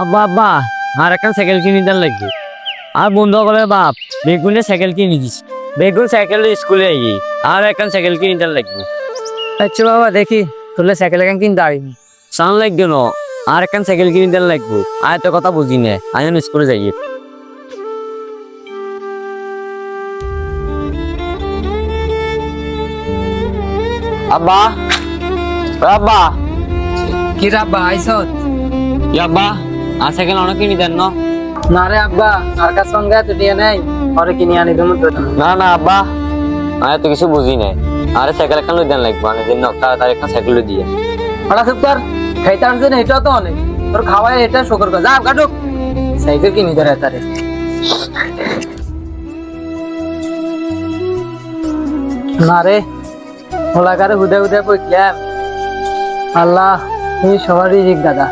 আব্বা আব্বা আর একটা সাইকেল কিনে দেন লাগবে। আর বন্ধু করে বাপ বেগুনে সাইকেল কিনে দিস বেগুন সাইকেল স্কুলে আই আর একটা সাইকেল কিনে দেন লাগবে। আচ্ছা বাবা দেখি তোলে সাইকেল এখন কিনতে পারিনি সাউন্ড লাগবে না আর একটা সাইকেল কিনে দেন লাগবে। আর তো কথা বুঝি না আমি স্কুলে যাই। আব্বা আব্বা। কি রে আব্বা আইসত? আব্বা? আর সাইকেল অনেক কিনে দেন না? রে আব্বা আর কার সঙ্গে তো দিয়ে নাই। পরে কিনে আনি তুমি তো না না আব্বা। আমি তো কিছু বুঝি নাই। আরে সাইকেল কেন দেন লাগবে মানে একটা সাইকেল দিয়ে। হঠাৎ চুপ কর। খাইতে আসছে না এটাও তো অনেক। তোর খাওয়াই এটা শুকর কর। যা কাটুক। সাইকেল কিনে ধরে তারে। না রে হোলাকারে হুদে হুদে আল্লাহ তুমি সবারই দাদা।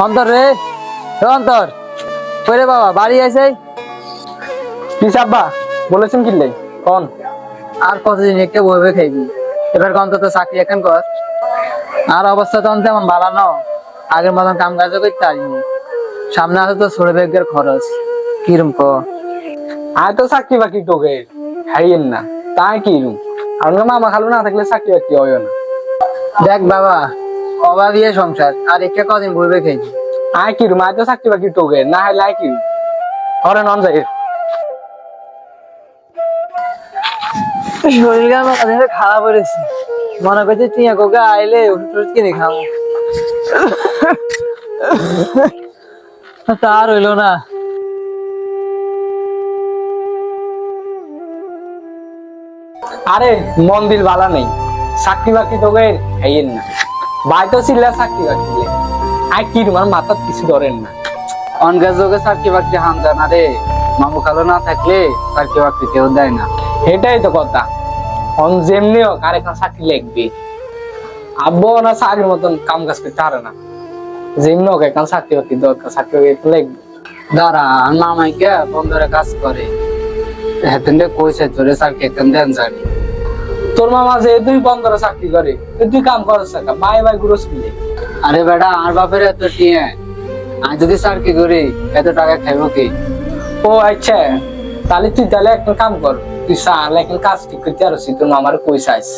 অন্তর রে অন্তর। ওরে বাবা, বাড়ি আইসাই কি আব্বা বলেছেন কিনলে কোন। আর কতদিন একটা বইবে খাইবি। এবার অন্তত চাকরি এখন কর। আর অবস্থা তখন তেমন ভালো ন। আগের মতন কাম কাজও করতে পারিনি। সামনে আছে তো ছোট ব্যাগের খরচ। কিরম ক? আর তো চাকরি বাকরি তোকে খাইয়েন না। তাই কি রুম আপনার মামা খালু না থাকলে চাকরি বাকরি হয় না। দেখ বাবা অভাবিয়ে সংসার আর একটা কদিন বইবে খাইবি আয় কি রুম আয় তো চাকরি বাকরি তোকে না হলে আয় কি অরে নন যাই। শরীর গান খারাপ হয়েছে মনে করছে টিয়া কোকে আইলে ওষুধ কিনে খাব। তার হইল না। আরে মন দিল বালা নেই। চাকরি বাকরি তোকে খাইয়েন না। ভাই তো ছিল চাকরি বাকরি আয় কি রুম আর মাথার কিছু ধরেন না। অনগাছ যোগে চাকরি বাকরি হাম জানা রে মামু খালো না থাকলে চাকরি বাকরি কেউ দেয় না। এটাই তো কথা। অন যেমনি হোক আর এখন চাকরি লাগবে। আব্বু না চাকরির মতন কাম কাজ করতে পারে না। যেমনি হোক এখন চাকরি বাকরি দরকার চাকরি বাকরি লাগবে। দাঁড়া মামাইকে বন্ধুরা কাজ করে হেতেন্ডে কইছে তোরে চাকরি হেতেন দেন জানি তোর মামা যে তুই বন্ধরে চাকরি করে তুই কাম করছ না বাই বাই গুরস মিলে। আরে বেটা আর বাপের এত টিয়ে আমি যদি চাকরি করি এত টাকা খাইব কি? ও আচ্ছা। তাহলে তুই তাহলে একটা কাম কর তুই সাল এখন কাজ ঠিক করতে আর তোর মামার পয়সা আছে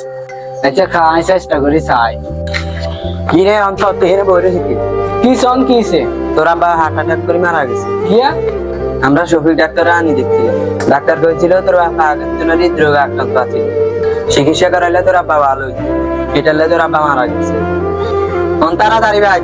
আচ্ছা খাই চেষ্টা করি চাই। কি রে অন্তর তুই হেরে বই রয়েছি কি? সন কিছে তোর আব্বা হার্ট অ্যাটাক করে মারা গেছে। কিয়া আমরা শফিক ডাক্তার আনি দেখছিলাম ডাক্তার কইছিল তোর আব্বা আগের জন্য হৃদরোগে আক্রান্ত আছে। চিকিৎসা করাইলে তোর আব্বা ভালো হইছে এটা তোর আব্বা মারা গেছে। তাড়াতাড়ি ভাই